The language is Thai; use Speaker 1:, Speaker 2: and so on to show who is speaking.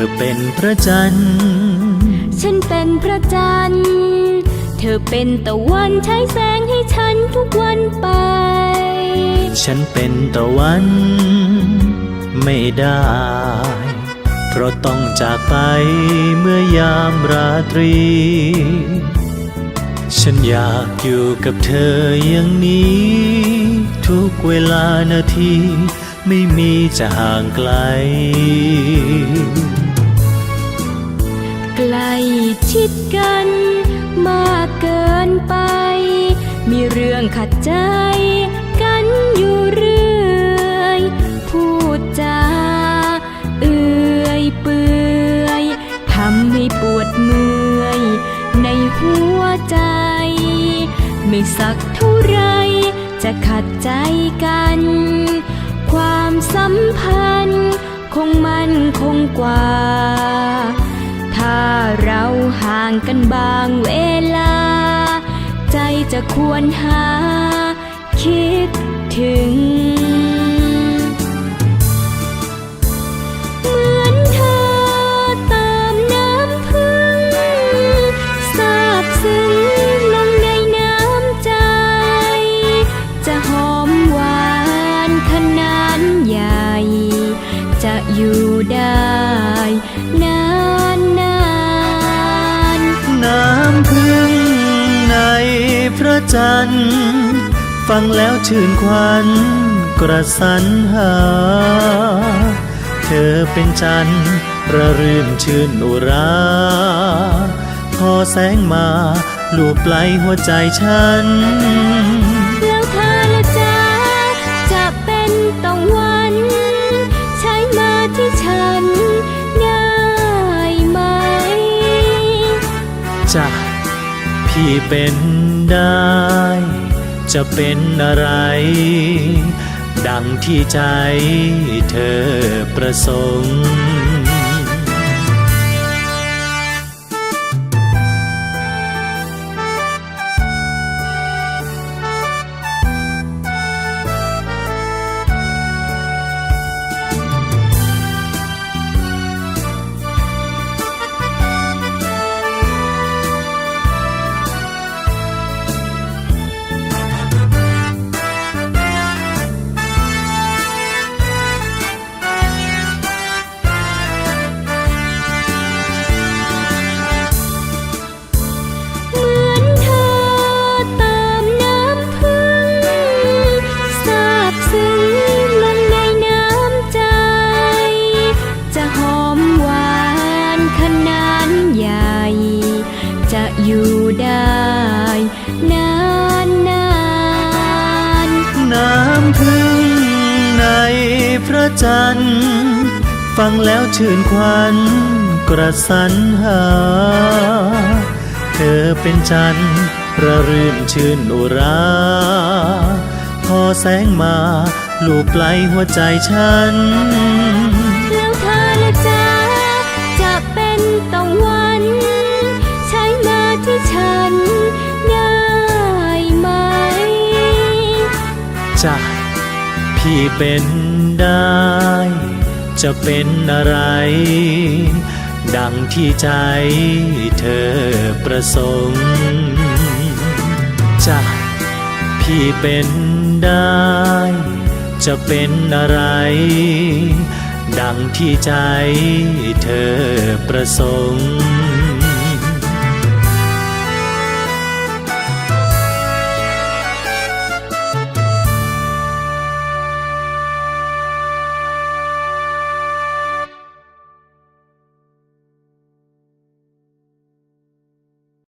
Speaker 1: อเป็นพระจันทร์
Speaker 2: ฉันเป็นพระจันทร์เธอเป็นตะวันใช้แสงให้ฉันทุกวันไป
Speaker 1: ฉันเป็นตะวัน ไม่ได้ เพราะต้องจากไปเมื่อยามราตรี ฉันอยากอยู่กับเธออย่างนี้ ทุกเวลานาทีไม่มีจะห่างไกล
Speaker 2: ใก ล้ชิดกันมากเกินไป มีเรื่องขัดใจกันอยู่เรื่อย พูดจาเอื่อยเปื่อยทำให้ปวดเมื่อย ในหัวใจ ไม่สักเท่าไรจะขัดใจกัน ความสัมพันธ์คงมันคงกว่า ถ้าเราห่างกันบางเวลา ใจจะควรหา คิดถึงเหมือนเธอตามน้ำพึ่งซาบซึ้งลงในน้ำใจจะหอมหวานขนาดใหญ่จะอยู่ได้
Speaker 1: พึ่งในพระจันทร์ฟังแล้วชื่นควันกระสันหา เธอเป็นจันทร์ระรื่นชื่นอุรา พอแสงมาลูบไหลหัวใจฉัน
Speaker 2: แล้วเธอละจ้าจะเป็นตะวัน ใช้มาที่ฉันได้ไหม
Speaker 1: จะ ที่เป็นได้ จะเป็นอะไร ดังที่ใจเธอประสงค์ พระจันทร์ ฟังแล้วชื่นควันกระสันหา เธอเป็นจันทร์ระรื่นชื่นอุรา พอแสงมาลูบไหลหัวใจฉัน
Speaker 2: แล้วเธอละจ้าจะเป็นตะวัน ใช้มาที่ฉันได้ไหม
Speaker 1: จะ พี่เป็นได้ จะเป็นอะไร ดังที่ใจเธอประสงค์จะพี่เป็นได้ จะเป็นอะไร ดังที่ใจเธอประสงค์